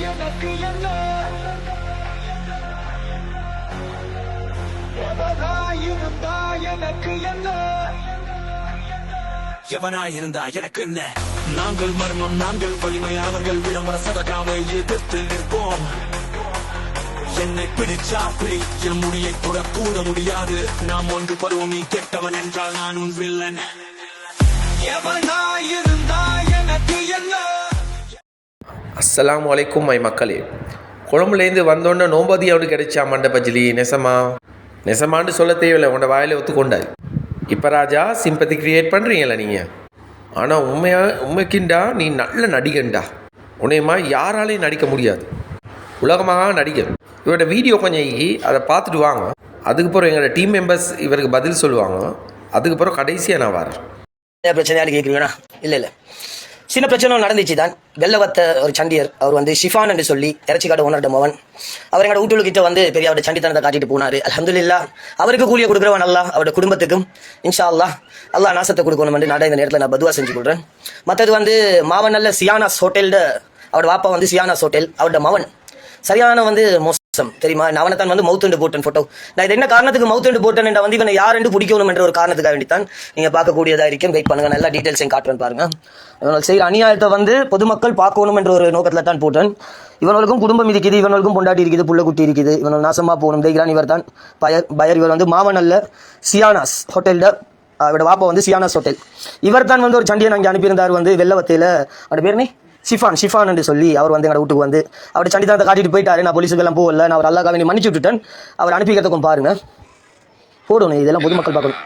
எனக்கு என்ன எவனா இருந்தா எனக்கு என்ன? எவனாயிருந்தா எனக்கு என்ன நாங்கள் மர்மம் நாங்கள் வலிமை அவர்கள் விளம்பர சதகாவை எதிர்த்து நிற்போம். என்னை பிடிச்சா பிடி என் முடியை கூட கூட முடியாது. நாம் ஒன்று பருவம் நீ கெட்டவன் என்றால் நான் உன் வில்லன். எவனா இருந்தா எனக்கு என்ன? அஸ்ஸலாமு அலைக்கும் மை மக்களே. குழம்புலேருந்து வந்தோடனே நோம்பதி அவனுக்கு கிடைச்சா மண்டபஜிலி நெசமா? நெசமான்னு சொல்ல தேவையில்லை உன்னோட வாயில் ஒத்துக்கொண்டாய். இப்போ ராஜா சிம்பத்தி கிரியேட் பண்ணுறீங்களா நீங்கள் ஆனால் உண்மையா உண்மைக்குண்டா நீ நல்ல நடிகன்டா. உன்னையமா யாராலையும் நடிக்க முடியாது. உலகமாக நடிகர். இவரோட வீடியோ கொஞ்சம் அதை பார்த்துட்டு வாங்க. அதுக்கப்புறம் எங்களோட டீம் மெம்பர்ஸ் இவருக்கு பதில் சொல்லுவாங்க. அதுக்கப்புறம் கடைசியாக நான் வரேன். பிரச்சனையாலும் கேட்குறீங்கண்ணா இல்லை இல்லை. சின்ன பிரச்சனை நடந்துச்சு தான். வெள்ளவத்த ஒரு சண்டியர் அவர் வந்து ஷிஃபான் என்று சொல்லி இறைச்சி காடு ஓனர்ட மவன். அவர் எங்களோட வீட்டுக்கிட்ட வந்து பெரிய அவருடைய சண்டித்தனத்தை காட்டிட்டு போனார். அலமதுல்லா அவருக்கு கூலியை கொடுக்குறவன் நல்லா அவருடைய குடும்பத்துக்கும் இன்ஷா அல்லா அல்லாஹ் நாசத்தை கொடுக்கணும் என்று நாட இந்த நேரத்தில் நான் பதுவா செஞ்சு கொடுறேன் மற்றது வந்து மாவனல்ல சியானாஸ் ஹோட்டல்ட அவரோட வாப்பா வந்து சியானாஸ் ஹோட்டல் அவரோட மவன். சரியான வந்து மோஸ்ட் தெரியுமா? நான் தான் வந்து மவுத்துண்டு போட்டேன் போட்டோ நான் இது என்ன காரணத்துக்கு மவுத்துண்டு போட்டேன் என்ற வந்து இவனை யார் ரெண்டு பிடிக்கணும் என்ற ஒரு காரணத்துக்காக வேண்டித்தான். நீங்க பார்க்கக்கூடியதா இருக்கும் வெயிட் பண்ணுங்க. நல்லா டீட்டெயில்ஸையும் காட்டுறேன் பாருங்க. இவனுக்கு செய்கிற அநியாயத்தை வந்து பொதுமக்கள் பார்க்கணும் என்ற ஒரு நோக்கத்தில் தான் போட்டேன். இவனுக்கும் குடும்பம் இருக்குது இவனுக்கும் பொண்டாட்டி இருக்குது புள்ள குட்டி இருக்குது. இவன் நாசமா போகணும். தெய்கிறான் இவர் தான் பயர் பயர் இவர் வந்து மாவனல்ல சியானாஸ் ஹோட்டலில் அவரோட வாப்பா வந்து சியானாஸ் ஹோட்டல் இவர் தான் வந்து ஒரு சண்டியன் அங்கே அனுப்பியிருந்தார் வந்து வெள்ளவத்தையில். அவரோட பேர் நீ ஷிஃபான் ஷிஃபான் என்று சொல்லி அவர் வந்து எங்கள் வீட்டுக்கு வந்து அவர் சண்டிதானத்தை காட்டிட்டு போயிட்டாரு. நான் போலீஸுக்கு எல்லாம் போகல. நான் அவர் அல்லாஹ் வேண்டி மன்னிச்சு விட்டுட்டேன் அவர் அனுப்பிக்கிறதுக்கும் பாருங்க. போடணும் இதெல்லாம் பொதுமக்கள் பார்க்கணும்.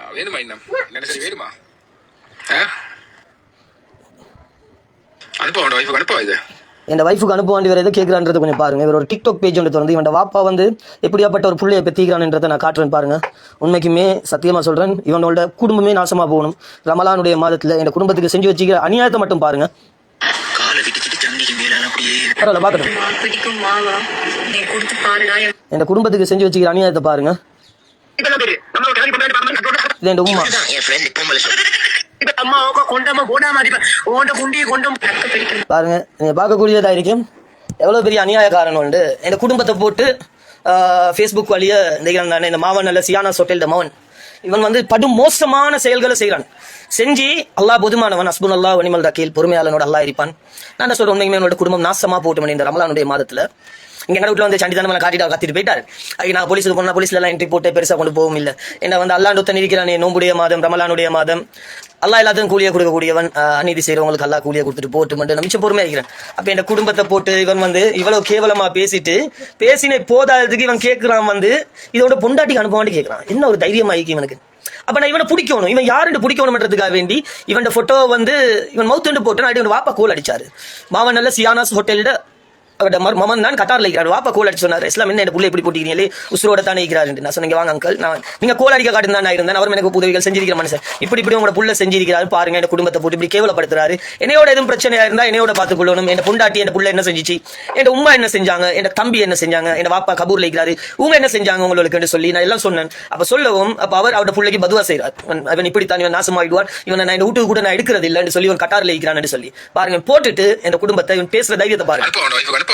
என் வைஃபுக்கு அனுப்ப வேண்டி வேறு எதை கேட்குறான்றது கொஞ்சம் பாருங்க. இவர் ஒரு டிக்டாக் பேஜ் ஒன்று திறந்து இவன் வாப்பா வந்து எப்படியாப்பட்ட ஒரு புள்ளையை பெத்திக்கிறான்றதை நான் காட்டுறேன் பாருங்க. உண்மைக்குமே சத்தியமா சொல்றேன். இவனோட குடும்பமே நாசமா போகணும். ரமலானுடைய மாதத்துல என் குடும்பத்துக்கு செஞ்சு வச்சுக்கிற அநியாயத்தை மட்டும் பாருங்க காலை விட்டுச்சிட்டு சண்டிக்கு மேல அப்படியே பரவாயில்ல பார்க்கட்டும் என் என் குடும்பத்துக்கு செஞ்சு வச்சுக்கிற அநியாயத்தை பாருங்க. இது என் என் பிடிக்கும் பாருங்க நீங்க பார்க்கக்கூடியதா இருக்கும். எவ்வளவு பெரிய அநியாயக்காரன் உண்டு. இந்த குடும்பத்தை போட்டு ஃபேஸ்புக் வழிய இந்த நான் இந்த மாவன் நல்ல சியானா சொட்டல் மவன் இவன் வந்து படும் மோசமான செயல்களை செய்கிறான் செஞ்சு அல்லாஹ் பொதுமானவன் அஸ்புன் அல்லாஹ் வனிமல் தக்கீல் பொறுமையாளனோட அல்லா இருப்பான். நான் என்ன சொல்றேன்? உண்மையுமே என்னோட குடும்பம் நாசமா போட்டு இந்த ரமலானுடைய மாதத்துல. இங்க எங்க வீட்டுல வந்து சண்டிதானம் காட்டிட்டு கத்திட்டு போயிட்டாரு. அது நான் போலீஸுக்கு போனா போலீஸ்ல எல்லாம் என்ட்ரி போட்டு பெருசா கொண்டு போகவும் இல்லை. என்ன வந்து அல்லாண்டு ஒத்தன் இருக்கிறானே நோம்புடைய மாதம் ரமலானுடைய மாதம். அல்லாஹ் எல்லாத்தையும் கூலியை கொடுக்கக்கூடியவன் அநீதி செய்யறவங்களுக்கு அல்லாஹ் கூலியை கொடுத்துட்டு போட்டு மட்டும் நான் மிச்சம் பொறுமையா இருக்கிறேன். அப்ப என் குடும்பத்தை போட்டு இவன் வந்து இவ்வளவு கேவலமா பேசிட்டு பேசினே போதாததுக்கு இவன் கேட்கிறான் வந்து இதோட பொண்டாட்டிக்கு அனுப்பவாண்டி கேட்குறான் என்ன ஒரு தைரியமாக ஆகிக்கு இவனுக்கு? அப்ப நான் இவனை பிடிக்கணும். இவன் யாருன்னு பிடிக்கணும்ன்றதுக்காக வேண்டி இவன் போட்டோ வந்து இவன் மவுத்துண்டு போட்டு நான் இவன் வாப்பா கோல் அடிச்சாரு. மாவன் நல்ல சியானாஸ் ஹோட்டல்ல மமன் தான் கட்டார்ல இருக்கிறார். வாப்பா கோல் அடிச்சு சொன்னார். இஸ்லாம் என்ன புள்ள இப்படி போட்டிக்கிறீங்களே உசுரோட தானே இருக்கிறாரு நான் சொன்னீங்க வாங்க அங்கல் நான் நீங்க கோல் அடிக்க காட்டு தான் இருந்தேன். அவர் எனக்கு உதவிகள் செஞ்சிருக்கிற மனுஷன். இப்படி இப்படி உங்களோட புள்ள செஞ்சிருக்கிறாரு. பாருங்க என் குடும்பத்தை போட்டு இப்படி கேவலப்படுத்துறாரு. என்னையோட எதுவும் பிரச்சனையா இருந்தா என்னையோட பார்த்து கொள்ளணும் என் பொண்டாட்டி என் புள்ள என்ன செஞ்சிச்சு? என் உம்மா என்ன செஞ்சாங்க? என் தம்பி என்ன செஞ்சாங்க? என் வாப்பா கபூர்ல இருக்கிறாரு. உங்க என்ன செஞ்சாங்க உங்களுக்கு சொல்லி நான் எல்லாம் சொன்னேன். அப்ப சொல்லவும் அப்ப அவர் அவரோட பிள்ளைக்கு பதுவா செய்கிறார் இவன் இப்படித்தான் இவன் நாசமாயிடுவார் இவன் நான் இந்த வீட்டுக்கு கூட நான் எடுக்கிறது இல்லைன்னு சொல்லி இவன் கட்டாரில் இருக்கிறான்னு சொல்லி. பாருங்க போட்டுட்டு என் குடும்பத்தை இவன் பேசுற தைரியத்தை பாருங்க.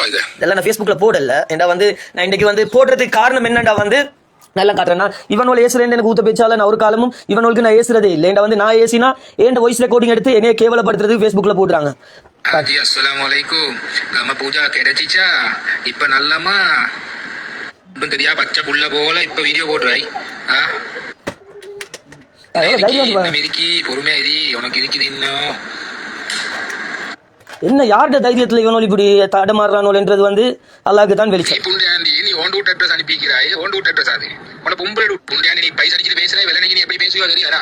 இதெல்லாம் நான் ஃபேஸ்புக்கில் போடல. ஏன்டா வந்து நான் இன்னைக்கு வந்து போடுறதுக்கு காரணம் என்னடா வந்து நல்லா காட்டுறேன் இவனோட ஏசுறேன் எனக்கு ஊத்த பேச்சால நான் ஒரு காலமும் இவனுக்கு நான் ஏசுறதே இல்லை. ஏன்டா வந்து நான் ஏசினா ஏன் வாய்ஸ் ரெக்கார்டிங் எடுத்து என்னைய கேவலப்படுத்துறதுக்கு ஃபேஸ்புக்கில் போடுறாங்க. ஹாஜி அஸ்ஸலாமு அலைக்கும். நம்ம பூஜா கிடைச்சிச்சா? இப்ப நல்லமா தெரியா? பச்சை புள்ள போல இப்ப வீடியோ போடுறாய். ஆ? பொறுமையா இரி. உனக்கு இருக்குது இன்னும். என்ன யார்கிட்ட தைரியத்துல இவனோட இப்படி தடமாறுறானோன்றது வந்து அல்லாஹ்க்கு தான் வெளிச்சம் நீ ஓண்டு விட்டு அட்ரஸ் அனுப்பிக்கிறாய் ஓண்டு விட்டு அட்ரஸ் அது உன பொம்பளை புண்டையாண்டி நீ பைசா அடிச்சுட்டு பேசுற வெள்ளனைக்கு நீ எப்படி பேசுவா தெரியாதா?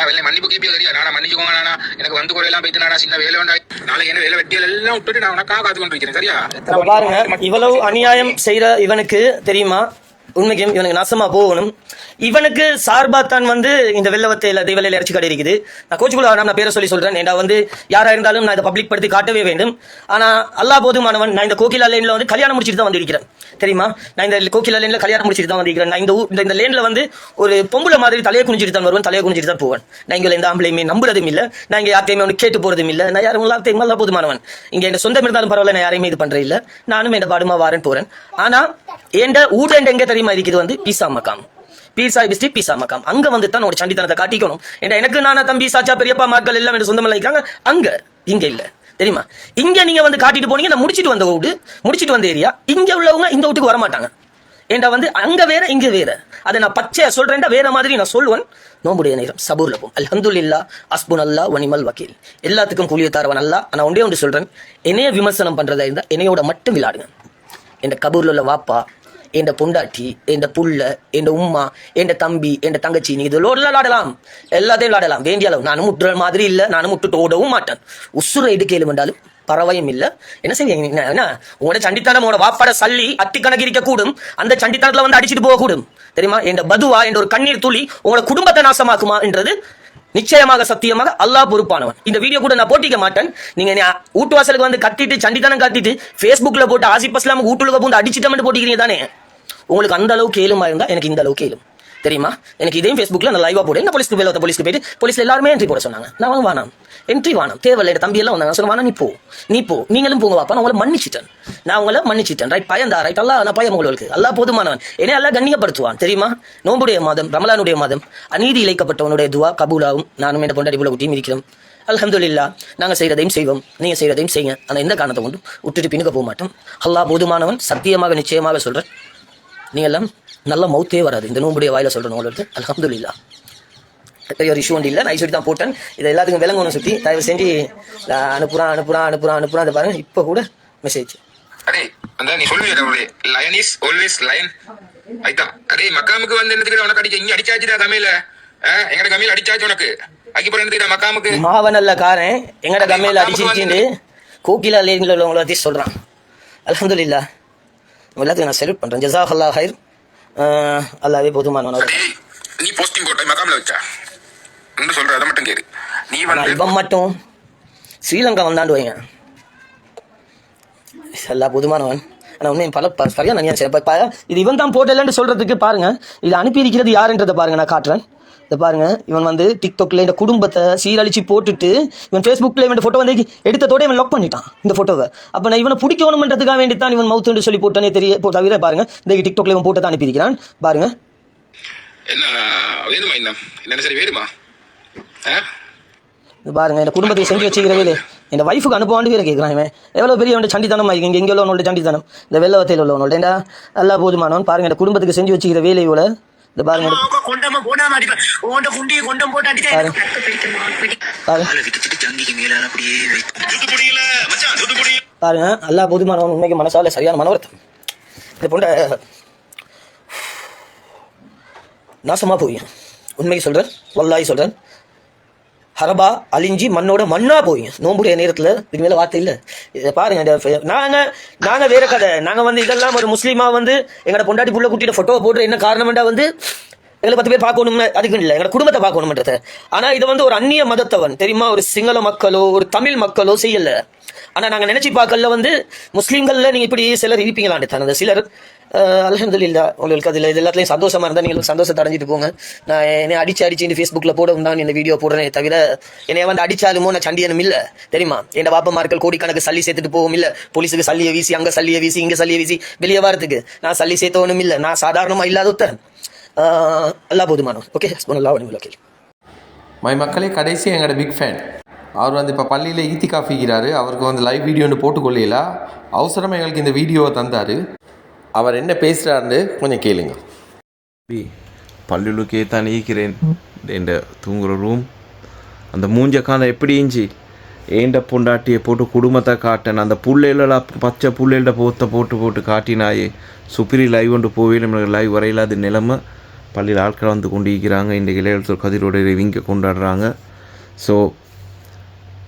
வெள்ளை மன்னிப்பு கேப்பியா தெரியா நானா மன்னிச்சுக்கோங்க நானா. எனக்கு வந்து குறையெல்லாம் போயிட்டு நானா சின்ன வேலை வேண்டாம். நாளைக்கு என்ன வேலை வெட்டியல் எல்லாம் விட்டுட்டு நான் உனக்காக காத்து கொண்டு இருக்கிறேன் சரியா? பாருங்க இவ்வளவு அநியாயம் செய்யற இவனுக்கு தெரியுமா? உண்மைக்கும் இவனுக்கு நாசமா போகணும். இவனுக்கு சார்பாத்தான் வந்து இந்த வெள்ளவத்தையில தெய்வலையில இறைச்சி கடை இருக்குது. நான் கோச்சுக்குள்ள நான் பேரை சொல்லி சொல்றேன். ஏன்டா வந்து யாரா இருந்தாலும் நான் இதை பப்ளிக் படுத்தி காட்டவே வேண்டும். ஆனா அல்லாஹ் போதுமானவன் நான் இந்த கோகிலா லைன்ல வந்து கல்யாணம் முடிச்சிட்டு தான் வந்து இருக்கிறேன். தெரியுமா? நான் இந்த கோகில லேன்ல கல்யாணம் முடிச்சுட்டு தான் வந்திருக்கிறேன். நான் இந்த ஊர் இந்த- இந்த லேன்ல வந்து ஒரு பொம்பளை மாதிரி தலையை குனிஞ்சிட்டு தான் வருவேன் தலையை குனிஞ்சிட்டு தான் போவேன். நான் இங்கே எந்த ஆம்பளையுமே நம்புறதும் இல்லை. நான் இங்கே யார்த்தையுமே ஒன்று கேட்டு போறதும் இல்லை. நான் யாரும் எல்லாத்தையும் எல்லாம் போதுமானவன். இங்கே என் சொந்தம் இருந்தாலும் பரவாயில்ல நான் யாரையுமே இது பண்றேன் இல்லை நானும் என் பாடுமா வாரன் போறேன். ஆனா என் ஊர் எங்க தெரியுமா இருக்குது வந்து? பீசா மக்காம். பீசா பிஸ்டி பீசா மக்காம். அங்க வந்து தான் ஒரு சண்டித்தனத்தை காட்டிக்கணும். ஏன்னா எனக்கு நானா தம்பி சாச்சா பெரியப்பா மார்கள் எல்லாம் என்று சொந்தமெல்லாம் இருக்காங்க அங்க இங்க இல்லை. தெரியுமா? இங்க நீங்க வந்து காட்டிட்டு போனீங்க நான் முடிச்சிட்டு வந்த வீடு முடிச்சிட்டு வந்த ஏரியா இங்க உள்ளவங்க இந்த வீட்டுக்கு வர மாட்டாங்க வந்து அங்க வேற இங்க வேற. அதை நான் பச்சையா சொல்றேன்டா வேற மாதிரி நான் சொல்லுவேன். நோம்புடைய நேரம் சபூர்ல போம் இல்லா அஸ்புன் அல்லா வனிமல் வக்கீல். எல்லாத்துக்கும் கூலிய தாரவன் அல்லா நான் ஒன்றே ஒன்று சொல்றேன். என்னைய விமர்சனம் பண்றதா இருந்தா என்னையோட மட்டும் விளையாடுங்க. என் கபூர்ல உள்ள வாப்பா என் பொண்டாட்டி என் புள்ள என் உம்மா என் தம்பி என் தங்கச்சி நீ இதோட விளாடலாம் எல்லாத்தையும் விளாடலாம் வேண்டிய அளவு. நானும் முட்டுற மாதிரி இல்லை. நானும் முட்டுட்டு ஓடவும் மாட்டேன். உசுரை எடுக்கையில் வேண்டாலும் பறவையும் இல்ல. என்ன செய்வீங்க என்ன, உங்களோட சண்டித்தனம் உங்களோட வாப்பாட சல்லி அத்தி கணக்கு இருக்க கூடும் அந்த சண்டித்தனத்துல வந்து அடிச்சிட்டு போக கூடும் தெரியுமா? என் பதுவா என்ற ஒரு கண்ணீர் துளி உங்களோட குடும்பத்தை நாசமாக்குமா என்றது நிச்சயமாக சத்தியமாக அல்லாஹ் பொறுப்பானவன். இந்த வீடியோ கூட நான் போட்டிக்க மாட்டேன். நீங்க என்னை வீட்டு வாசலுக்கு வந்து கட்டிட்டு சண்டித்தனம் கட்டிட்டு ஃபேஸ்புக்ல போட்டு ஆசிப் அஸ்லாம் வீட்டுல பூந்து அடிச்சிட்டோம்னு போட்டிக்கிறீங்க தானே உங்களுக்கு அந்த அளவுக்கு ஏழுமா இருந்தா எனக்கு இந்த அளவுக்கு ஏழும் தெரியுமா? எனக்கு இதையும் ஃபேஸ்புக்கில் நான் லைவாக போடு. என்ன போலீஸ்க்கு வேலை போலீஸ்க்கு போயிட்டு போலீஸில் எல்லாருமே என்ட்ரி போட சொன்னாங்க. நான் வாங்க வேணாம். என்ட்ரி வேணாம். தேவையில்லை தம்பி எல்லாம் வந்தாங்க. சொன்ன வேணாம் நீ போ. நீ போ. நீங்களும் போங்க வாப்பா. நான் உங்களை மன்னிச்சிட்டேன். நான் உங்களை மன்னிச்சிட்டேன். ரைட் பயந்தா ரைட் அல்லா நான் பயம் உங்களுக்கு. அல்லா போதுமானவன். என்னை எல்லாம் கண்ணியப்படுத்துவான். தெரியுமா? நோம்புடைய மாதம் ரமலானுடைய மாதம் அநீதி இழைக்கப்பட்டவனுடைய துவா கபூலாவும் நானும் என்ன பொண்டாடி போல குட்டியும் இருக்கிறோம். அலமதுல்லா நாங்கள் செய்கிறதையும் செய்வோம். நீங்கள் செய்யறதையும் செய்யுங்க. ஆனால் எந்த காரணத்தை கொண்டு விட்டுட்டு பின்னுக்கு போக மாட்டோம். அல்லாஹ் போதுமானவன். சத்தியமாக நிச்சயமாக சொல்கிறேன் நீங்க எல்லாம் நல்ல மௌத்தே வராது. இந்த நோம்புடைய வாயில சொல்றேன் உங்களுக்கு அல்ஹம்துலில்லா. பெரிய ஒரு இஷ்யூ ஒன்று இல்லை. நான் சொல்லி தான் போட்டேன். இதை எல்லாத்துக்கும் விலங்கணும் சுற்றி தயவு செஞ்சு அனுப்புறான் அனுப்புறான் அனுப்புறான் அனுப்புறான் அதை பாருங்க. இப்போ கூட மெசேஜ் அடே அந்த நீ சொல்லுவியடா ஒரு லயன் இஸ் ஆல்வேஸ் லயன் ஆயிட்டா அடே மக்காமுக்கு வந்து என்னத்துக்கு உனக்கு அடிக்க? இங்க அடிச்சாச்சுடா தமிழ்ல. எங்கட தமிழ் அடிச்சாச்சு உனக்கு? அதுக்கப்புறம் என்னத்துக்கு மக்காமுக்கு? மாவனல்ல காரன் எங்கட கம்மையில் அடிச்சிருச்சுன்னு கோகிலா லேனில் உள்ளவங்கள பற்றி சொல்கிறான் அல்ஹம்துலில்லா. எல்லாத்துக்கும் நான் செல்யூட் பண்ணுறேன் ஜசாக் அல்லா ஹைர் அல்லாவே போதுமானவனோட நீ போஸ்டிங் போட்ட மக்காம்ல வச்சா? என்ன சொல்ற அதை மட்டும் கேளு. நீ வந்து இவன் மட்டும் ஸ்ரீலங்கா வந்தாண்டு வைங்க. எல்லா புதுமானவன் ஆனால் உண்மையும் பல ப- சரியா நான் நினைச்சேன் இது இவன் தான் போட்டலன்னு சொல்றதுக்கு பாருங்க. இது அனுப்பி இருக்கிறது யாருன்றதை பாருங்க நான் காட்டுறேன். இதை பாருங்க. இவன் வந்து டிக்டாக்ல இந்த குடும்பத்தை சீரழிச்சு போட்டுட்டு இவன் ஃபேஸ்புக்ல இவன் ஃபோட்டோ வந்து எடுத்ததோட இவன் லாக் பண்ணிட்டான் இந்த ஃபோட்டோவை அப்போ நான் இவனை பிடிக்கணுமன்றதுக்காக வேண்டி தான் இவன் மவுத்துன்னு சொல்லி போட்டானே தெரிய போ தவிர பாருங்க இந்த டிக்டாக்ல இவன் போட்டு தான் அனுப்பியிருக்கிறான். பாருங்க. என்ன வேணுமா இன்னும்? என்ன சரி வேணுமா? பாருங்க இந்த குடும்பத்தை செஞ்சு வச்சுக்கிறவே இந்த வைஃபுக்கு அனுப்புவாண்டு வேற கேட்குறான் இவன். எவ்வளோ பெரிய அவன் சண்டித்தனம் இருக்கு? இங்கே எங்கே உள்ளவனோட சண்டித்தனம். இந்த வெள்ளவத்தையில் உள்ளவனோட. ஏண்டா? நல்லா போதுமானவன். பாருங்க இந்த குடும்பத்துக்கு செஞ்சு வச்சுக்கிற வேலையோட இந்த பாருங்க கொண்டமா போடாம அடிப்பேன் உன்ட குண்டியை கொண்டம் போட்டு அடிச்சா பாரு. எனக்கு பிடிக்குமா பிடி. பாருங்க. எல்லா போதுமானவன் உண்மைக்கு மனசால சரியான மனவர்த்தம் இந்த பொண்ணை நாசமா போய். உண்மைக்கு சொல்றேன் வல்லாய் சொல்றேன். ஹரபா அழிஞ்சி மண்ணோட மண்ணா போய். நோம்புடைய நேரத்தில் இதுக்கு வார்த்தை இல்லை. இதை பாருங்க நாங்கள் நாங்கள் நாங்க நாங்க வேற கதை. நாங்க வந்து இதெல்லாம் ஒரு முஸ்லீமா வந்து எங்களோட பொண்டாட்டி புள்ள குட்டியோட போட்டோ போட்டு என்ன காரணம்டா வந்து எங்களை பத்து பேர் பார்க்கணும்னு அதுக்கு இல்லை. எங்க குடும்பத்தை பார்க்கணும்ன்றது. ஆனா இது வந்து ஒரு அந்நிய மதத்தவன் தெரியுமா? ஒரு சிங்கள மக்களோ ஒரு தமிழ் மக்களோ செய்யல. ஆனா நாங்க நினைச்சு பார்க்கல வந்து முஸ்லீம்கள்ல நீங்க இப்படி சிலர் இருப்பீங்களான்னு தான். அந்த சிலர் அலமதுல்லா உங்களுக்கு அதில் இது எல்லாத்துலையும் சந்தோஷமா இருந்தா நீங்க சந்தோஷத்தை அடைஞ்சிட்டு போங்க. நான் என்னை அடிச்சு அடிச்சு இந்த ஃபேஸ்புக்ல போட நான் இந்த வீடியோ போடுறேன் தவிர என்னைய வந்து அடிச்சாலுமோ நான் சண்டியனும் இல்ல. தெரியுமா? என் பாப்பமார்கள் கோடிக்கணக்கு சல்லி சேர்த்துட்டு போகும் இல்ல. போலீஸுக்கு சல்லியை வீசி அங்க சல்லியை வீசி இங்க சல்லியை வீசி வெளியே வரத்துக்கு நான் சல்லி சேர்த்தவனும் இல்ல. நான் சாதாரணமா இல்லாத ஒருத்தன். அல்லா போதுமானோ ஓகே வணி ஓகே மை மக்களே கடைசி எங்களோட பிக் ஃபேன் அவர் வந்து இப்போ பள்ளியில் ஈத்தி காஃபிக்கிறாரு அவருக்கு வந்து லைவ் வீடியோன்னு போட்டுக்கொள்ளையில அவசரமாக எங்களுக்கு இந்த வீடியோவை தந்தார். அவர் என்ன பேசுகிறாருன்னு கொஞ்சம் கேளுங்க. தம்பி பள்ளிகளுக்கே தான் ஈக்கிறேன் என் தூங்குற ரூம் அந்த மூஞ்ச காலம் எப்படி இருந்துச்சு ஏண்ட பொண்டாட்டியை போட்டு குடும்பத்தை காட்டேன். அந்த புள்ளையில பச்சை புள்ளையில போத்த போட்டு போட்டு காட்டினாயே. சுப்பிரி லைவ் கொண்டு போவே நம்மளுக்கு லைவ் வரையிலாத நிலைமை. பள்ளியில் ஆட்கள் வந்து கொண்டு ஈக்கிறாங்க இந்த இளையத்தில் கதிரோட விங்க கொண்டாடுறாங்க. ஸோ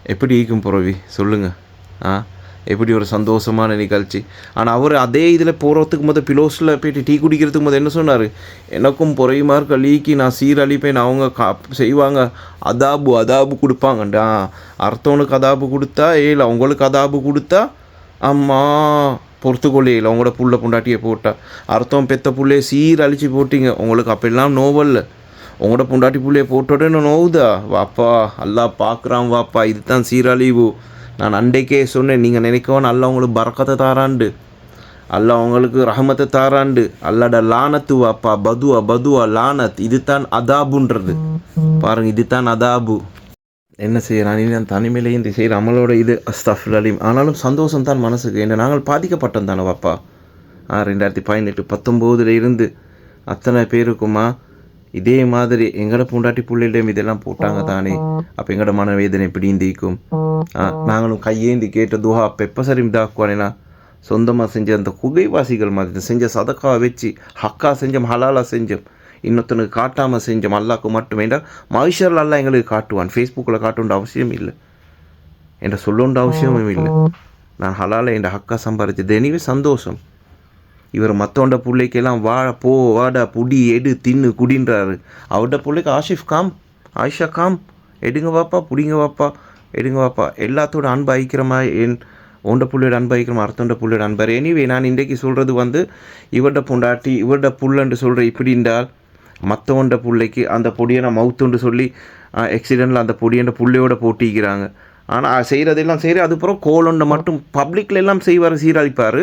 எப்படி ஈக்கும் புறவி சொல்லுங்கள் ஆ? எப்படி ஒரு சந்தோஷமான நிகழ்ச்சி? ஆனால் அவர் அதே இதில் போகிறதுக்கு முதல் பிலோஸில் போயிட்டு டீ குடிக்கிறதுக்கு முதல் என்ன சொன்னார்? எனக்கும் பொறையுமா இருக்க லீக்கி நான் சீரழிப்பேன். அவங்க கா செய்வாங்க. அதாபு அதாபு கொடுப்பாங்கண்டா அர்த்தவனுக்கு அதாபு கொடுத்தா ஏல அவங்களுக்கு அதாபு கொடுத்தா அம்மா பொறுத்துக்கொள்ளையில் உங்களோட புள்ள புண்டாட்டியை போட்டால் அர்த்தம் பெத்த புள்ளையை சீர் அழிச்சு போட்டீங்க. உங்களுக்கு அப்பெல்லாம் நோவல்ல. உங்களோட புண்டாட்டி புள்ளையை போட்டோடனே நோவுதா? வாப்பா அல்லா பார்க்குறான் வாப்பா இதுதான் சீரழிவு. நான் அன்றைக்கே சொன்னேன் நீங்கள் நினைக்கவும் நல்லா உங்களுக்கு பறக்கத்தை தாராண்டு. அல்ல உங்களுக்கு ரஹமத்தை தாராண்டு. அல்லாட லானத்து வாப்பா பதுவா பதுவா லானத். இதுதான் அதாபுன்றது. பாருங்க இதுதான் அதாபு. என்ன செய்ய நான் இனி நான் தனிமையிலே இந்த செய்கிற அமலோட இது. அஸ்தஃபுல் அலீம். ஆனாலும் சந்தோஷம் தான் மனசுக்கு. என்ன நாங்கள் பாதிக்கப்பட்டோம் தானே வாப்பா? ஆ ரெண்டாயிரத்தி பதினெட்டு பத்தொம்போதுல இருந்து அத்தனை பேருக்குமா இதே மாதிரி எங்களோட பூண்டாட்டி பிள்ளையிடம் இதெல்லாம் போட்டாங்க தானே. அப்போ எங்களோட மனவேதனை பிடிந்திக்கும் இந்திக்கும் நாங்களும் கையேந்தி கேட்ட துஹா பெப்ப சரி இதாக்குவானேனா? சொந்தமாக செஞ்ச அந்த குகைவாசிகள் மாதிரி செஞ்ச சதக்காவை வச்சு ஹக்கா செஞ்சோம் ஹலாலாக செஞ்சோம். இன்னொருத்தனுக்கு காட்டாமல் செஞ்சோம் அல்லாக்கு மட்டும் வேண்டாம் மகிஷரில் அல்லா எங்களுக்கு காட்டுவான் ஃபேஸ்புக்கில் காட்டுன்ற அவசியம் இல்லை என்ற சொல்லுன்ற அவசியமும் இல்லை நான் ஹலால என் ஹக்கா சம்பாரிச்சது எனிவே சந்தோஷம் இவர் மற்றவண்ட பிள்ளைக்கெல்லாம் வா போ வாடா புடி எடு தின்னு குடின்றாரு அவர்ட பிள்ளைக்கு ஆஷிஃப் காம் ஆயிஷா காம் எடுங்க வாப்பா புடிங்க வாப்பா எடுங்க வாப்பா எல்லாத்தோட அன்பு ஐக்கிறமா என் உண்ட புள்ளையோட அன்பு ஐக்கிறமா அர்த்தோண்ட புள்ளையோட அன்பார் எனிவே நான் இன்றைக்கு சொல்கிறது வந்து இவர்ட பொண்டாட்டி இவர்ட புள்ளன்று சொல்கிற இப்படின்றால் மற்றவண்ட பிள்ளைக்கு அந்த பொடியை நான் மவுத்துண்டு சொல்லி ஆக்சிடெண்ட்டில் அந்த பொடியண்ட புள்ளையோட போட்டிக்கிறாங்க. ஆனால் செய்கிறதெல்லாம் செய்கிற அதுக்கப்புறம் கோலொண்ட மட்டும் பப்ளிக்கில் எல்லாம் செய்வார் சீரழிப்பார்.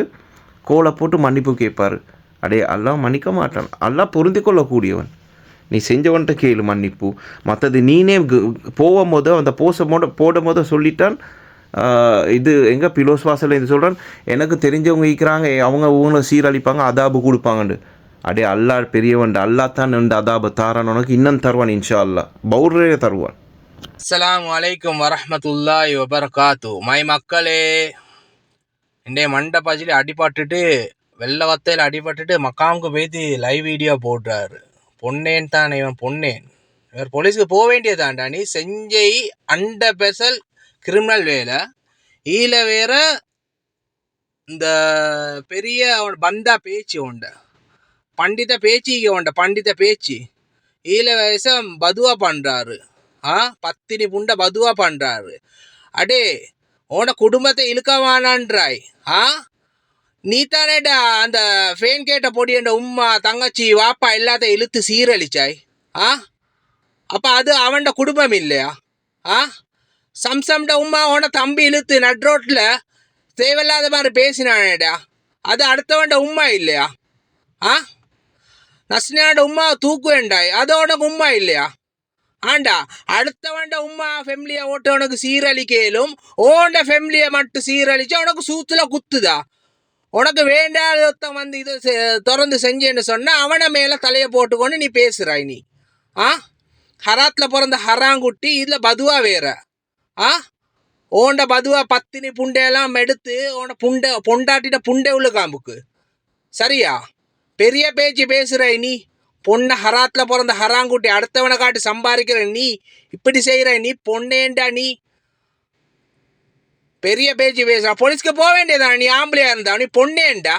கோலை போட்டு மன்னிப்பு கேட்பார். அடே எல்லாம் மன்னிக்க மாட்டான். எல்லாம் பொருந்தி கொள்ளக்கூடியவன். நீ செஞ்சவன்ட்ட கேளு மன்னிப்பு. மற்றது நீனே போகும் போது அந்த போச போட போடும் போது சொல்லிட்டான் இது எங்கே பிலோஸ் வாசலில் இது சொல்கிறான் எனக்கு தெரிஞ்சவங்க இருக்கிறாங்க அவங்க ஊனை சீரழிப்பாங்க அதாபு கொடுப்பாங்கன்னு. அடே அல்லாஹ் பெரியவன் அல்லாஹ் தான் நின்று அதாபு தாரான். உனக்கு இன்னும் தருவான் இன்ஷா அல்லாஹ் பௌர்ரே தருவான். அஸ்ஸலாமு அலைக்கும் வரஹ்மத்துல்லாஹி வபர்காத்து. மை மக்களே இன்றைய மண்டபாஜில் அடிபட்டுட்டு வெள்ளை வத்தையில் அடிபட்டுட்டு மக்காமுக்கு போய்த்து லைவ் வீடியோ போடுறாரு. பொன்னேன் தான் இவன் பொன்னேன். இவர் போலீஸுக்கு போக வேண்டியதாண்டா நீ. செஞ்சை அண்ட பெசல் கிரிமினல் வேலை. ஈல வேற இந்த பெரிய அவன் பந்தா பேச்சு உண்ட? பண்டித பேச்சிக்கு உண்ட பண்டித பேச்சு. ஈழ வயசம் பதுவா பண்ணுறாரு ஆ பத்தினி புண்ட பதுவா பண்ணுறாரு அடே உன குடும்பத்தை இழுக்கவானான்றாய் ஆ நீ தானேடா அந்த ஃபேன் கேட்ட பொடியண்ட உம்மா தங்கச்சி வாப்பா எல்லாத்தையும் இழுத்து சீரழிச்சாய். ஆ அப்போ அது அவன்ட குடும்பம் இல்லையா? ஆ சம்சம்ட உம்மா உன தம்பி இழுத்து நட்ரோட்டில் தேவையில்லாத மாதிரி பேசினானேடா. அது அடுத்தவன்ட உம்மா இல்லையா? ஆ நஸ்னியாட உம்மா தூக்குவேண்டாய் அது உனக்கு உம்மா இல்லையா ஆண்டா அடுத்தவன்ட உம்மா ஃபெமிலியை ஓட்ட உனக்கு சீரழிக்கலும் ஓண்ட ஃபேமிலியை மட்டும் சீரழிச்சு உனக்கு சூத்துல குத்துதா உனக்கு வேண்டாத ஒருத்தன் வந்து இதை செ- திறந்து செஞ்சேன்னு சொன்னா அவனை மேல தலையை போட்டுக்கொண்டு நீ பேசுறாய் நீ ஆ ஹராத்தில் பிறந்த ஹராங்குட்டி இதுல பதுவா வேற ஆ ஓண்ட பதுவா பத்தினி புண்டையெல்லாம் எடுத்து உன புண்டை பொண்டாட்டிட்ட புண்டை உள்ள காம்புக்கு சரியா பெரிய பேச்சு பேசுகிற நீ. பொண்ணை ஹராத்தில் பிறந்த ஹராங்குட்டி அடுத்தவனை காட்டி சம்பாதிக்கிற நீ. இப்படி செய்கிற நீ பொண்ணேண்டா நீ. பெரிய பேச்சு பேசுற. போலீஸ்க்கு போக வேண்டியதா நீ ஆம்பளையா இருந்தா நீ பொண்ணேண்டா.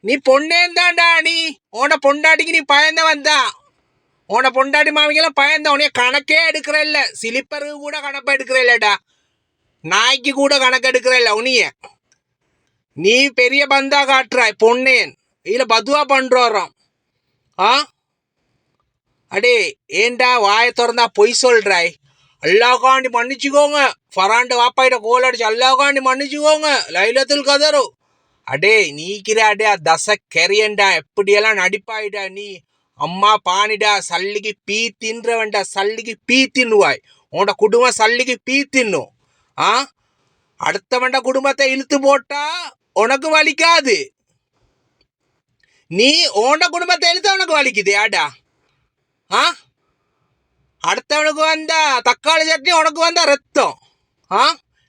நீ பொண்ணேந்தாண்டா நீ. உன பொண்டாட்டிக்கு நீ பயந்த வந்தா. உன பொண்டாட்டி மாவிங்கெல்லாம் பயந்த உனைய கணக்கே எடுக்கிற இல்லை. சிலிப்பருக்கு கூட கணக்கை எடுக்கிற இல்லடா. நாய்க்கு கூட கணக்கு எடுக்கிற இல்லை உனிய நீ பெரிய பந்தா காட்டுறாய் பொன்னேன் இதில் பதுவா பண்ணுறோம் ஆ? அடே ஏண்டா வாயை திறந்தா பொய் சொல்கிறாய் அல்லாக்காண்டி மன்னிச்சுக்கோங்க. ஃபராண்டு வாப்பாயிட்ட கோல் அடிச்சு அல்லாக்காண்டி மன்னிச்சுக்கோங்க. லைலத்தில் கதரு. அடே நீக்கிறாடே தசை கெரியண்டா. எப்படியெல்லாம் நடிப்பாயிடா நீ? அம்மா பானிடா சல்லிக்கு பீ தின்றவன்டா சல்லிக்கு பீ தின்னுவாய். உன்னோட குடும்பம் சல்லிக்கு பீ தின்னும் ஆ? அடுத்தவன்ட குடும்பத்தை இழுத்து போட்டா உனக்கு வலிக்காது. நீ உன்னோட குடும்பத்தை எழுத்தவனுக்கு உனக்கு வலிக்குது ஆடா ஆ அடுத்தவனுக்கு வந்தா தக்காளி சட்னி உனக்கு வந்தா ரத்தம் ஆ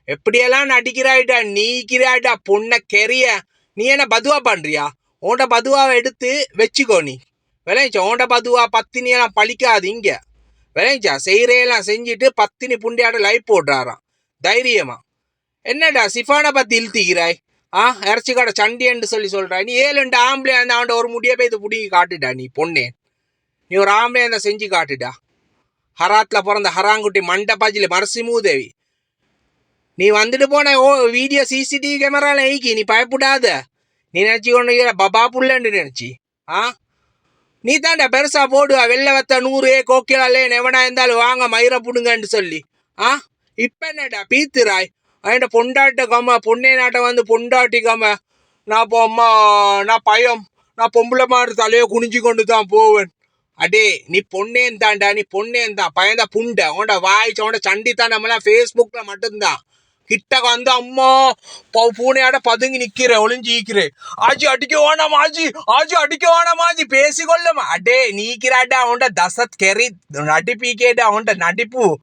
எப்படியெல்லாம் நடிக்கிறாயிட்டா நீக்கிறாய்டா பொண்ணை கெரிய நீ என்ன பதுவா பண்றியா உன்ட பதுவாவை எடுத்து வச்சுக்கோ நீ விளைஞ்சா உன்ட பதுவா பத்தினியெல்லாம் பழிக்காது இங்க விளைஞ்சா செய்கிறையெல்லாம் செஞ்சுட்டு பத்தினி புண்டியாட லைஃப் போடுறாராம் தைரியமா என்னடா சிஃபானை பற்றி இழுத்திக்கிறாய் ஆ இறச்சி கடை சண்டியன்னு சொல்லி சொல்கிறா நீ ஏழுண்டு ஆம்பளை அந்த ஆண்ட ஒரு முடிய போய் பிடிங்கி காட்டுடா நீ பொண்ணே. நீ ஒரு ஆம்பளை அந்த செஞ்சு காட்டுடா. ஹராத்தில் பிறந்த ஹராங்குட்டி மண்டபாஜில மரசிமூதேவி நீ வந்துட்டு போன ஓ வீடியோ சிசிடிவி கேமரால ஐக்கி நீ பயப்படாத. நீ நினச்சி கொண்டு பபா புள்ளன்னு நினச்சி ஆ? நீ தாண்டா பெருசாக போடுவா வெளில வத்த நூறு ஏ கோக்கிலாலே எவனா இருந்தாலும் வாங்க மயிரை புடுங்கன்னு சொல்லி ஆ? இப்போ என்னடா பீத்துராய் என்கிட்ட பொண்டாட்டக்காம பொண்ணே நாட்டை வந்து பொண்டாட்டி நான் இப்போ அம்மா நான் பயம் நான் பொம்பளை மாதிரி தலையை குனிஞ்சு கொண்டு தான் போவேன். அடே நீ பொண்ணேன் தான்டா நீ பொண்ணேன் தான். பயந்தா புண்டை. உன்ட வாய்ச்ச உன்ட சண்டி தான் நம்மளாம் ஃபேஸ்புக்கில் மட்டும்தான். கிட்ட வந்து அம்மா ப- பூனையாட பதுங்கி நிக்கிற ஒளிஞ்சு ஈக்கிறேன். ஆஜி அடிக்க வேணாம் ஆஜி. ஆஜி அடிக்க வேணாம் ஆஜி. பேசிக்கொள்ளும். அடே நீக்கிறாடா அவன்ட தசத் கெரி நடிப்பிக்கேடா அவன்ட நடிப்பு.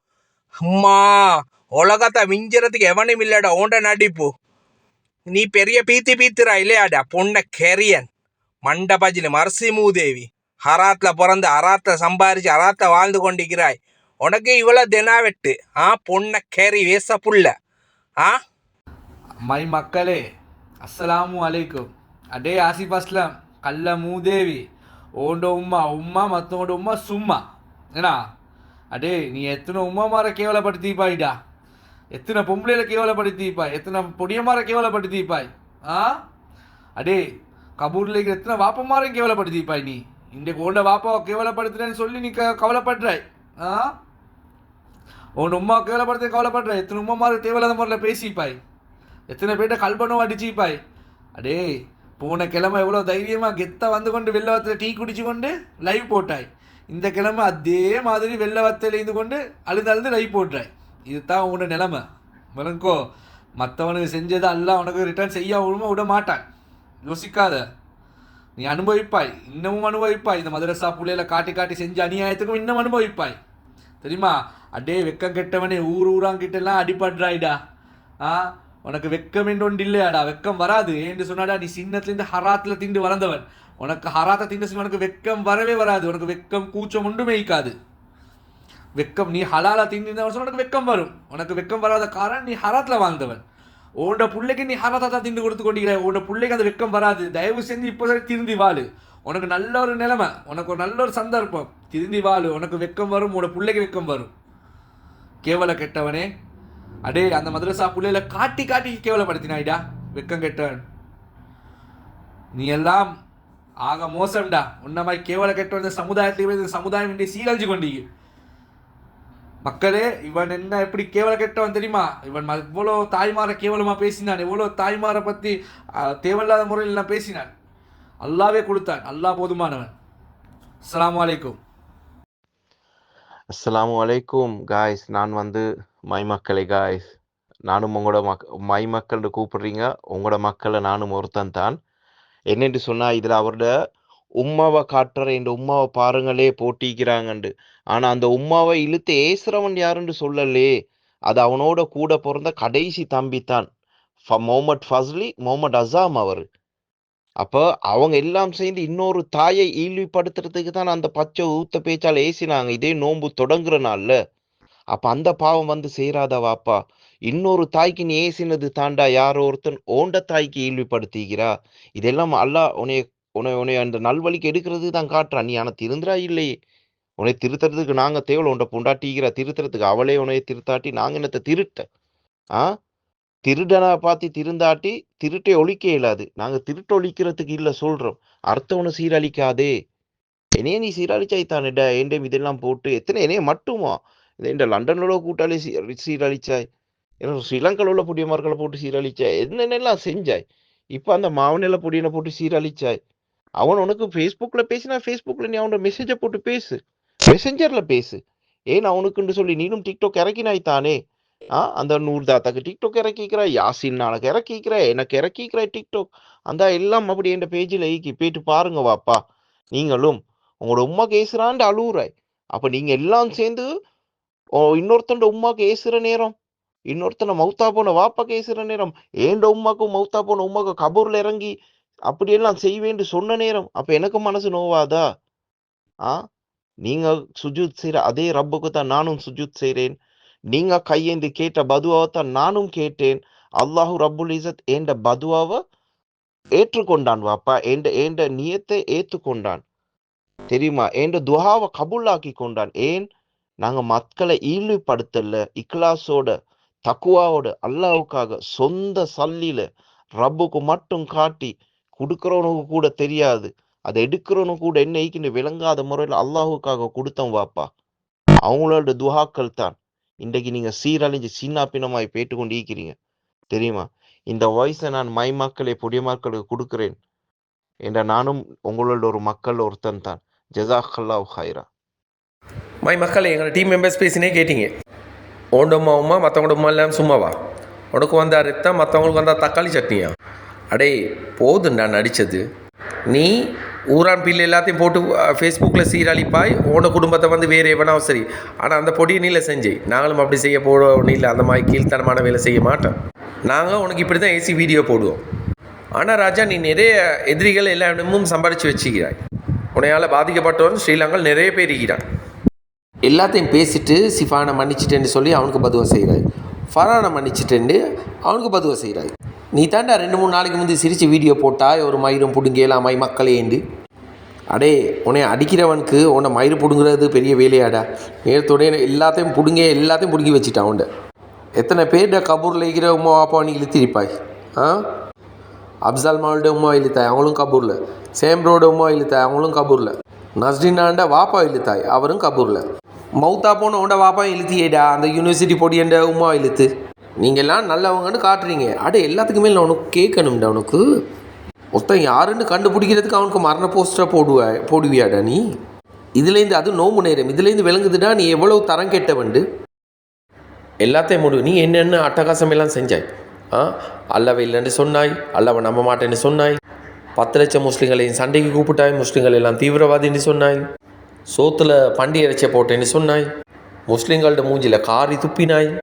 அம்மா உலகத்தை மிஞ்சறதுக்கு எவனும் இல்லடா ஓண்ட நடிப்பு நீ பெரிய பீத்தி பீத்துறா இல்லையாடா பொண்ணை கெரியன். மண்டபஜில் மரசிமூதேவி. ஹராத்தில் பிறந்து அராத்தை சம்பாரித்து அராத்தை வாழ்ந்து கொண்டிருக்கிறாய். உனக்கு இவ்வளோ தினா வெட்டு ஆ? பொண்ணை கேரி வேச புள்ள ஆ? மை மக்களே அஸ்ஸலாமு அலைக்கும். அடே ஆசிப் அஸ்லாம் கல்ல மூதேவி ஓண்ட உம்மா உம்மா மற்றவங்களோட உம்மா சும்மா. ஏன்னா அடே நீ எத்தனை உம்மா மாற கேவலப்படுத்தி பாயிடா எத்தனை பொம்பளையில கேவலப்படுத்திப்பாய் எத்தனை பொடியமார கேவலப்படுத்திப்பாய் ஆ? அடே கபூர்ல இருக்கிற எத்தனை வாப்பமாரையும் கேவலப்படுத்திப்பாய் நீ? இன்றைக்கு உண்ட வாப்பாவை கேவலப்படுத்துறேன்னு சொல்லி நீ க கவலைப்படுறாய். ஆ? உன் உம்மா கேவலப்படுத்த கவலைப்படுற எத்தனை உமா மாதிரி தேவையில்லாத முறையில் பேசிப்பாய் எத்தனை பேர்ட்ட கல்பனும் அடிச்சுப்பாய் அடே போன கிழமை எவ்வளோ தைரியமாக கெத்தை வந்து கொண்டு வெள்ளவத்தில் டீ குடிச்சு கொண்டு லைவ் போட்டாய். இந்த கிழமை அதே மாதிரி வெள்ளவத்தில் இருந்து கொண்டு அழுது அழுது லைவ் போட்டாய். இதுதான் உன்னோட நிலைமை. விளங்கோ மற்றவனுக்கு செஞ்சதை எல்லாம் உனக்கு ரிட்டர்ன் செய்ய விடுமா விட மாட்டான். யோசிக்காத. நீ அனுபவிப்பாய். இன்னமும் அனுபவிப்பாய். இந்த மதரசா புள்ளையில காட்டி காட்டி செஞ்ச அநியாயத்துக்கும் இன்னும் அனுபவிப்பாய். தெரியுமா? அடே வெக்கம் கெட்டவனே ஊர் ஊராங்கிட்டெல்லாம் அடிபடுறாய்டா. ஆ? உனக்கு வெக்கம் என்று ஒன்று இல்லையாடா? வெக்கம் வராது. ஏன்னு சொன்னாடா நீ சின்னத்துலேருந்து ஹராத்தில் திண்டு வளர்ந்தவன். உனக்கு ஹராத்தை திண்டு உனக்கு வெக்கம் வரவே வராது. உனக்கு வெக்கம் கூச்சம் ஒன்றுமே இருக்காது வெக்கம் நீ ஹலாலா தின்னு உனக்கு வெக்கம் வரும். உனக்கு வெக்கம் வராத காரணம் நீ ஹராத்தில் வாழ்ந்தவன். உன்னோட பிள்ளைக்கு நீ ஹராத்தா தான் திண்டு கொடுத்து கொண்டிருக்கிற. உன்னோட பிள்ளைக்கு அந்த வெக்கம் வராது. தயவு செஞ்சு இப்போ சரி திருந்தி வாழு. உனக்கு நல்ல ஒரு நிலைமை உனக்கு ஒரு நல்ல ஒரு சந்தர்ப்பம். திருந்தி வாழு. உனக்கு வெக்கம் வரும் உன்னோட பிள்ளைக்கு வெக்கம் வரும். கேவல கெட்டவனே. அடே அந்த மதரசா பிள்ளையில காட்டி காட்டி கேவலப்படுத்தினாயிடா. வெக்கம் கெட்டவன். நீ எல்லாம் ஆக மோசம்டா. உன்ன மாதிரி கேவல கெட்டவன் இந்த சமுதாயத்திலே இந்த சமுதாயம் இன்றைய சீரழிஞ்சு கொண்டீங்க மக்களே இவன் என்ன எப்படி கேவல கெட்டவன் தெரியுமா? இவன் இவ்வளோ தாய்மார கேவலமாக பேசினான். எவ்வளோ தாய்மாரை பற்றி தேவையில்லாத முறையில் நான் பேசினான். அல்லாவே கொடுத்தான். அல்லாஹ் போதுமானவன். அஸ்லாம் வலைக்கும் அஸ்லாம் அலைக்கும். காய்ஸ் நான் வந்து மைமக்களை காய்ஸ் நானும் உங்களோட மக் மை மக்கள்னு கூப்பிடுறீங்க. உங்களோட மக்களை நானும் ஒருத்தன் தான். என்னென்று சொன்னால் இதில் அவரோட உம்மாவை காட்டுற இந்த உம்மாவை பாருங்களே போட்டிக்கிறாங்கண்டு. ஆனால் அந்த உம்மாவை இழுத்து ஏசுறவன் யாருன்னு சொல்லலே? அது அவனோட கூட பிறந்த கடைசி தம்பி தான் ஃப ஃபஸ்லி முகமது அசாம் அவர். அப்போ அவங்க எல்லாம் சேர்ந்து இன்னொரு தாயை ஈழ்விப்படுத்துறதுக்கு தான் அந்த பச்சை ஊத்த பேச்சால் ஏசினாங்க. இதே நோன்பு தொடங்குற நாள்ல. அப்ப அந்த பாவம் வந்து சேராத வாப்பா இன்னொரு தாய்க்கு நீ ஏசினது தாண்டா. யாரோ ஒருத்தன் ஓண்ட தாய்க்கு ஈழ்விப்படுத்திக்கிறா இதெல்லாம் அல்லாஹ் உன்னைய உன்னை உன்னை அந்த நல்வழிக்கு எடுக்கிறது தான் காட்டுறான் நீ ஆனால் திருந்துறா இல்லையே. உன்னை திருத்துறதுக்கு நாங்க தேவை உன்னை பொண்டாட்டிக்கிறா திருத்துறதுக்கு அவளே உன்னைய திருத்தாட்டி நாங்க என்னத்தை திருட்ட? ஆ? திருடனை பார்த்து திருந்தாட்டி திருட்டை ஒழிக்க இயலாது. நாங்க திருட்டு ஒழிக்கிறதுக்கு இல்லை சொல்றோம். அர்த்தவனை சீரழிக்காதே. என்னைய நீ சீரழிச்சாய்த்தானேடா ஏண்டே இதெல்லாம் போட்டு? எத்தனை என்னைய மட்டுமா? இந்த லண்டன்ல கூட்டாளி சீ- சீரழிச்சாய்? ஏன்னா ஸ்ரீலங்கால உள்ள புடியமார்களை போட்டு சீரழிச்சாய்? என்னென்னலாம் செஞ்சாய்? இப்போ அந்த மாவனில புடியனை போட்டு சீரழிச்சாய்? அவன் உனக்கு ஃபேஸ்புக்கில் பேசினா ஃபேஸ்புக்கில் நீ அவனோட மெசேஜை போட்டு பேசு. மெசஞ்சரில் பேசு. ஏன் அவனுக்குன்னு சொல்லி நீனும் டிக்டாக் இறக்கினாய் தானே? ஆ அந்த நூறு தாத்தாக்கு டிக்டாக் இறக்கிக்கிற யாசின் நாளைக்கு இறக்கிக்கிற எனக்கு இறக்கிக்கிற டிக்டாக் அந்த எல்லாம் அப்படி என் பேஜில் ஈக்கி போயிட்டு பாருங்க வாப்பா. நீங்களும் உங்களோட உம்மா கேசுறான்ட்டு அழுவுறாய். அப்போ நீங்கள் எல்லாம் சேர்ந்து ஓ இன்னொருத்தன் உம்மாக்கு ஏசுற நேரம் இன்னொருத்தனை மௌத்தா போன வாப்பா கேசுற நேரம் ஏண்ட உம்மாக்கும் மௌத்தா போன உம்மாக்கு கபூரில் இறங்கி அப்படியெல்லாம் செய்வேன்னு சொன்ன நேரம் அப்ப எனக்கு மனசு நோவாதா? ஆ? நீங்க சுஜூத் செய்யற அதே ரப்புக்கு தான் நானும் சுஜூத் செய்கிறேன் நீங்க கையேந்து கேட்ட பதுவாவை தான் நானும் கேட்டேன். அல்லாஹு ரப்புல் இசத் ஏண்ட பதுவாவை ஏற்றுக்கொண்டான் வாப்பா ஏண்ட ஏண்ட நியத்தை ஏற்றுக்கொண்டான் தெரியுமா? ஏண்ட துஹாவை கபுல்லாக்கி கொண்டான். ஏன்? நாங்க மக்களை ஈழ்வுபடுத்தல இக்லாஸோட தக்குவாவோட அல்லாவுக்காக சொந்த சல்லில ரப்புக்கு மட்டும் காட்டி கொடுக்குறவனுக்கு கூட தெரியாது. அதை எடுக்கிறவனுக்கு கூட என்ன ஈக்கின்னு விளங்காத முறையில் அல்லாஹுக்காக கொடுத்தோம் வாப்பா. அவங்களோட துஹாக்கள் தான். இன்றைக்கு நீங்க சீரழிஞ்சு சின்ன பின்னமாய் போயிட்டு கொண்டு ஈக்கிறீங்க தெரியுமா? இந்த வாய்ஸை நான் மை மக்களே கொடுக்குறேன் மக்களுக்கு கொடுக்கிறேன். என்ற நானும் உங்களோட ஒரு மக்கள் ஒருத்தன் தான். ஜசாக்கல்லாஹ் ஹைரா மை மக்கள் எங்களை டீம் மெம்பர்ஸ் பேசினே கேட்டீங்க. ஓண்ட உமா உமா மற்றவங்களோட உமா இல்லாமல் சும்மாவா? உனக்கு வந்தா ரத்தம் மற்றவங்களுக்கு வந்தால் தக்காளி சட்னியா? அடே போதுண்டா நடித்தது நீ ஊரான் பிள்ளை எல்லாத்தையும் போட்டு ஃபேஸ்புக்கில் சீரழிப்பாய் உன குடும்பத்தை வந்து வேறு எவனாவும் சரி. ஆனால் அந்த பொடியை நீல செஞ்சு. நாங்களும் அப்படி செய்ய போடுவோம் இல்லை. அந்த மாதிரி கீழ்த்தனமான வேலை செய்ய மாட்டோம். நாங்கள் உனக்கு இப்படி தான் ஏசி வீடியோ போடுவோம். ஆனால் ராஜா நீ நிறைய எதிரிகள் எல்லா இடமும் சம்பாரித்து வச்சுக்கிறாய். உன்னையால் பாதிக்கப்பட்டவன் ஸ்ரீலங்கா நிறைய பேர் இருக்கிறான். எல்லாத்தையும் பேசிட்டு சிஃபானை மன்னிச்சிட்டேன்னு சொல்லி அவனுக்கு பதுவை செய்கிறாய். ஃபரானை மன்னிச்சிட்டேன்னு அவனுக்கு பதுவை செய்கிறாய். நீ தாண்டா ரெண்டு மூணு நாளைக்கு முந்தி சிரித்து வீடியோ போட்டாய் ஒரு மயிரும் பிடுங்கலாம் மை மக்களேண்டு அடே உன்னை அடிக்கிறவனுக்கு உன்னை மயிறு பிடுங்குறது பெரிய வேலையாடா. நேரத்தோட எல்லாத்தையும் பிடுங்க எல்லாத்தையும் பிடுங்கி வச்சுட்டான் அவன்ட. எத்தனை பேர்ட கபூரில் இருக்கிற உமா வாப்பா நீ இழுத்திருப்பாய்? ஆ? அப்சால் மாவோட உமா இழுத்தாய் அவங்களும் கபூரில். சேம்ரோட உமா இழுத்தாய் அவங்களும் கபூரில். நஸ்டினாண்ட வாப்பா இழுத்தாய் அவரும் கபூரில். மௌத்தா போன உண்ட வாப்பா இழுத்தியேடா அந்த யூனிவர்சிட்டி பொடியண்ட உமா இழுத்து. நீங்கள்லாம் நல்லவங்கன்னு காட்டுறீங்க. அட எல்லாத்துக்குமே நான் உனக்கு கேட்கணும்டா உனக்கு. ஒருத்தன் யாருன்னு கண்டுபிடிக்கிறதுக்கு அவனுக்கு மரண போஸ்டரை போடுவா போடுவியாடா நீ? இதுலேருந்து அது நோம்பு நேரம். இதுலேருந்து விளங்குதுடா நீ எவ்வளவு தரம் கெட்டவண்டு? எல்லாத்தையும் முடிவு நீ என்னென்ன அட்டகாசம் எல்லாம் செஞ்சாய்? ஆ? அல்லவை இல்லைன்னு சொன்னாய் அல்லவ நம்ப மாட்டேன்னு சொன்னாய். பத்து லட்சம் முஸ்லீம்களையும் சண்டைக்கு கூப்பிட்டாய் முஸ்லீம்கள் எல்லாம் தீவிரவாதின்னு சொன்னாய். சோத்தில் பண்டி இறைச்ச போட்டேன்னு சொன்னாய். முஸ்லீம்களோட மூஞ்சியில் காரி துப்பினாய்.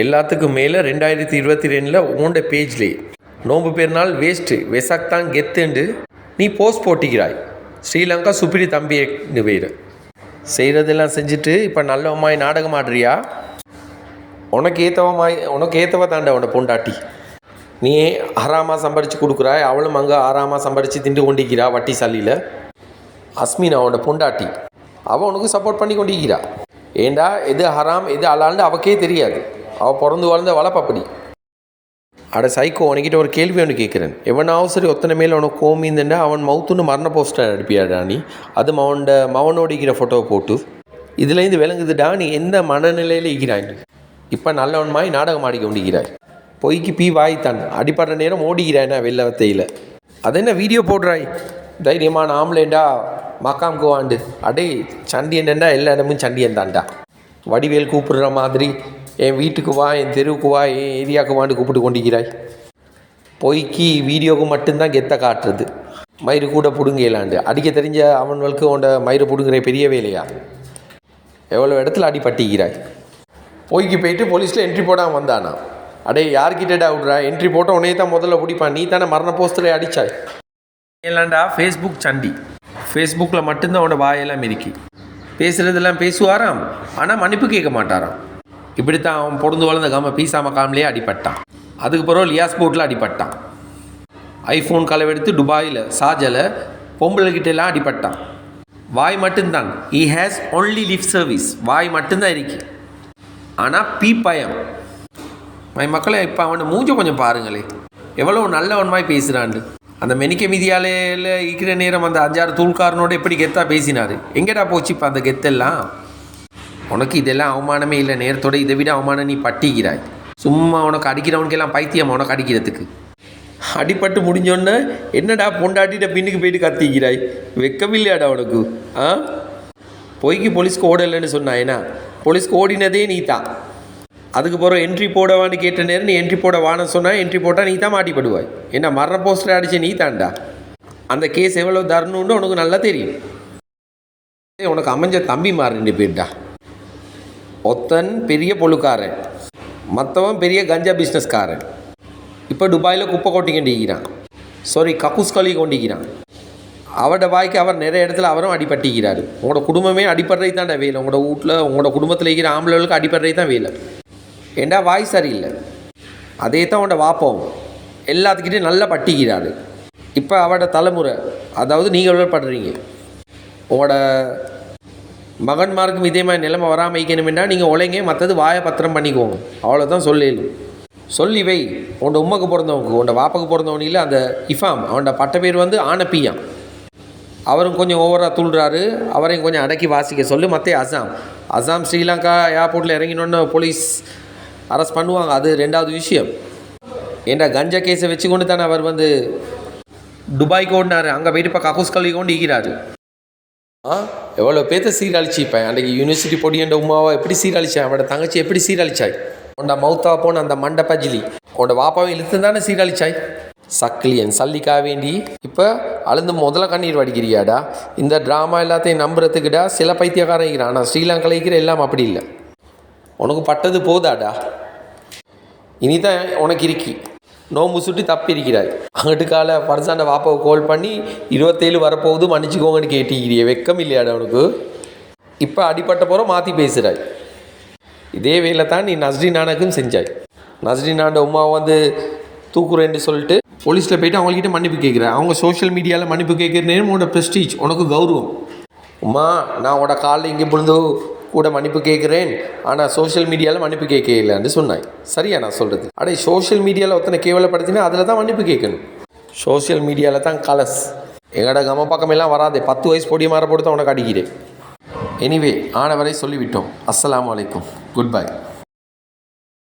எல்லாத்துக்கும் மேலே ரெண்டாயிரத்தி இருபத்தி ரெண்டில் உன்னோட பேஜ்லேயே நோன்பு பெருநாள் வேஸ்ட்டு வெசாக் தான் கெத்துண்டு நீ போஸ்ட் போட்டிக்கிறாய். ஸ்ரீலங்கா சுப்பிரி தம்பின்னு பேர். செய்கிறதெல்லாம் செஞ்சுட்டு இப்போ நல்லவமாய் நாடகம் ஆடுறியா? உனக்கு ஏற்றவமாய் உனக்கு ஏற்றவ தாண்ட உன்னை பொண்டாட்டி. நீ ஹராமா சம்பாரித்து கொடுக்குறாய் அவளும் அங்கே ஆறாமா சம்பாரித்து திண்டு கொண்டிருக்கிறா வட்டி சாலியில் அஸ்மின் அவனோட பொண்டாட்டி. அவள் உனக்கு சப்போர்ட் பண்ணி கொண்டிருக்கிறா. ஏண்டா எது ஹராம் எது அலால்னு அவக்கே தெரியாது. அவள் பிறந்து வளர்ந்த வளப்பப்படி. அட சைக்கோ உனக்கிட்ட ஒரு கேள்வி ஒன்று கேட்குறேன் எவனாவது சரி ஒத்தனை மேலே அவனை கோமிந்துண்டா அவன் மவுத்துன்னு மரண போஸ்டர் அனுப்பியாடா நீ அது அவனோட மவனோடிக்கிற ஃபோட்டோவை போட்டு. இதுலேருந்து விளங்குதுடா நீ எந்த மனநிலையில் இருக்கிறாய்? இப்போ நல்லவன் மாதிரி நாடகம் ஆடிக்க கொண்டிருக்கிறாய். பொய்க்கு பீ வாய்த்தான் அடிப்படுற நேரம் ஓடிக்கிறாய்னா வெள்ள வத்தையில் அது என்ன வீடியோ போடுறாய்? தைரியமான ஆம்லேண்டா மக்காம்க்கு வாண்டு அடே சண்டியன்டா எல்லா இடமும் சண்டியன் தான்டா வடிவேல் கூப்பிடுற மாதிரி என் வீட்டுக்கு வா என் தெருவுக்கு வா என் ஏரியாவுக்கு வாண்டு கூப்பிட்டு கொண்டிருக்கிறாய். பொய்க்கு வீடியோவுக்கு மட்டும்தான் கெத்த காட்டுறது. மயிறு கூட பிடுங்கலாண்டு. அடிக்க தெரிஞ்ச அவன்களுக்கு உண்ட மயிறு பிடுங்குற பெரிய வேலையா? எவ்வளோ இடத்துல அடி பட்டிக்கிறாய் பொய்க்கு போயிட்டு போலீஸில் என்ட்ரி போடாமல் வந்தானா? அடே யார்கிட்டடா விட்றா என்ட்ரி போட்ட உனையே தான் முதல்ல பிடிப்பான். நீ தானே மரண போஸ்டில் அடிச்சாய். ஏலாண்டா ஃபேஸ்புக் சண்டி. ஃபேஸ்புக்கில் மட்டும்தான் அவனோட வாயெல்லாம் இருக்கு பேசுகிறதெல்லாம் பேசுவாராம் ஆனால் மன்னிப்பு கேட்க மாட்டாராம். இப்படித்தான் அவன் பொருந்து வளர்ந்த காம பீசா மக்காமலே அடிபட்டான். அதுக்கு பிறகு லியாஸ் போட்டில் அடிபட்டான். ஐஃபோன் களவெடுத்து துபாயில் சாஜலை பொம்பளைகிட்டெல்லாம் அடிபட்டான். வாய் மட்டும்தான். He has only lift service வாய் மட்டும்தான் இருக்கு. ஆனால் பீ பயம். மை மக்களை இப்போ அவனை மூஞ்ச கொஞ்சம் பாருங்களே. எவ்வளோ நல்லவன்மாய் பேசுகிறான்னு அந்த மெனிக்க மீதியாலேயில் இருக்கிற நேரம் அந்த அஞ்சாறு தூள்காரனோட எப்படி கெத்தாக பேசினார்? எங்கடா போச்சு இப்போ அந்த கெத்தெல்லாம்? உனக்கு இதெல்லாம் அவமானமே இல்லை. நேரத்தோட இதை விட அவமானம் நீ பட்டிக்கிறாய். சும்மா உனக்கு அடிக்கிறவனுக்கெல்லாம் பைத்தியம் உனக்கு அடிக்கிறதுக்கு? அடிபட்டு முடிஞ்சோன்னே என்னடா பொண்டாட்டிட்ட பின்னுக்கு போயிட்டு கத்திக்கிறாய்? வெக்கமில்லையாடா உனக்கு? ஆ? பொய்க்கு போலீஸ்க்கு ஓடலைன்னு சொன்னாயனா போலீஸ்க்கு ஓடினதே நீ தான் அதுக்கு பிறகு என்ட்ரி போடவான்னு கேட்ட நேரம் நீ என்ட்ரி போட வான்னு சொன்னால் என்ட்ரி போட்டால் நீ தான் மாட்டிப்படுவாய். என்ன மரண போஸ்டர் அடிச்ச நீ தான்டா. அந்த கேஸ் எவ்வளோ தரணுன்னு உனக்கு நல்லா தெரியும். உனக்கு அமைஞ்ச தம்பி மாறு ரெண்டு பேர்டா. ஒத்தன் பெரிய பொழுக்காரன். மற்றவன் பெரிய கஞ்சா பிஸ்னஸ்காரன் இப்போ துபாயில் குப்பை கொட்டி கொண்டிருக்கிறான். சாரி கக்கூஸ் கழுவி கொண்டிருக்கிறான். அவட வாய்க்கு அவர் நிறைய இடத்துல அவரும் அடிபட்டிக்கிறாரு உங்களோட குடும்பமே அடிப்படுறது தான்டா வேலை. உங்களோட வீட்டில் உங்களோட குடும்பத்தில் இருக்கிற ஆம்பளைகளுக்கு அடிப்படுறது தான் வேலை. ஏண்டா வாய் சரியில்லை? அதே தான் உன்னோட வாப்போம் எல்லாத்துக்கிட்டையும் நல்லா பட்டிக்கிறாரு. இப்போ அவட தலைமுறை அதாவது நீங்கள் படுறீங்க? உங்களோட மகன்மாருக்கும் இதே மாதிரி நிலைமை வராமல் வைக்கணுமெண்டா நீங்கள் உழைங்க மற்றது வாயை பத்திரம் பண்ணிக்கோங்க. அவ்வளோதான் சொல்லிடலும் சொல்லி வை. உன்ட உம்மக்கு பிறந்தவனுக்கு உன்ட வாப்பக்கு இல்லை அந்த இஃபாம் அவனோட பட்ட பேர் வந்து ஆனப்பியான் அவரும் கொஞ்சம் ஓவராக தூள்றாரு. அவரையும் கொஞ்சம் அடக்கி வாசிக்க சொல்லு மற்ற அசாம். அசாம் ஸ்ரீலங்கா ஏர்போர்ட்டில் இறங்கினோன்னு போலீஸ் அரெஸ்ட் பண்ணுவாங்க. அது ரெண்டாவது விஷயம். ஏண்டா கஞ்சா கேஸை வச்சு கொண்டு தானே அவர் வந்து துபாய்க்கு ஓடினார் அங்கே போயிட்டு இப்போ கக்கூஸ் கல்வி கொண்டு ஈக்கிறாரு ஆ? எவ்வளோ பேர்த்த சீரழிச்சிப்பேன் அன்றைக்கி யூனிவர்சிட்டி பொடியண்ட உமாவை எப்படி சீரழிச்சாய் அவனோட தங்கச்சி எப்படி சீரழிச்சாய்? உண்ட மௌத்தா போன அந்த மண்ட பஜிலி உன்னோட வாப்பாவை இழுத்து தானே சீரழிச்சாய் சக்கிலியன் சல்லிக்கா வேண்டி. இப்போ அழுந்து முதல்ல கண்ணீர் வடிக்கிறியாடா? இந்த ட்ராமா எல்லாத்தையும் நம்புறதுக்குடா சில பைத்தியக்காரன் இருக்கிறான். ஆனால் ஸ்ரீலங்காவில் இருக்கிற எல்லாம் அப்படி இல்லை. உனக்கு பட்டது போதாடா? இனிதான் உனக்கு இருக்கி. நோம்பு சுட்டி தப்பி இருக்கிறாய் அங்கிட்டு கால பர்சாண்ட வாப்பாவை கால் பண்ணி இருபத்தேழு வரப்போகுது மன்னிச்சுக்கோங்கன்னு கேட்டிக்கிறிய வெக்கம் இல்லையாடா உனக்கு இப்போ அடிப்பட்ட போகிற மாற்றி பேசுகிறாய் இதே வேலை தான் நீ நஸ்ரி நானக்கும் செஞ்சாய். நஸ்ரி நாண்ட உமாவை வந்து தூக்குறேன்னு சொல்லிட்டு போலீஸில் போயிட்டு அவங்கக்கிட்ட மன்னிப்பு கேட்குறேன் அவங்க சோஷியல் மீடியாவில் மன்னிப்பு கேட்குறேன்னு உன்னோட ப்ரெஸ்டீஜ் உனக்கு கௌரவம். உமா நான் உன்னோட காலில் இங்கே பொழுது கூட மன்னிப்பு கேட்குறேன். ஆனால் சோஷியல் மீடியாவில் மன்னிப்பு கேட்க இல்லைன்னு சொன்னாய். சரியா நான் சொல்கிறது அடே சோஷியல் மீடியாவில் ஒருத்தனை கேவலப்படுத்தினா அதில் தான் மன்னிப்பு கேட்கணும். சோஷியல் மீடியாவில் தான் கலஸ் எங்களோட கம பக்கமெல்லாம் வராதே. பத்து வயசு பொடி மாற போட்டு தான் உனக்கு அடிக்கிறேன். எனிவே ஆனவரை சொல்லிவிட்டோம். அஸ்லாம் அலைக்கும். Good bye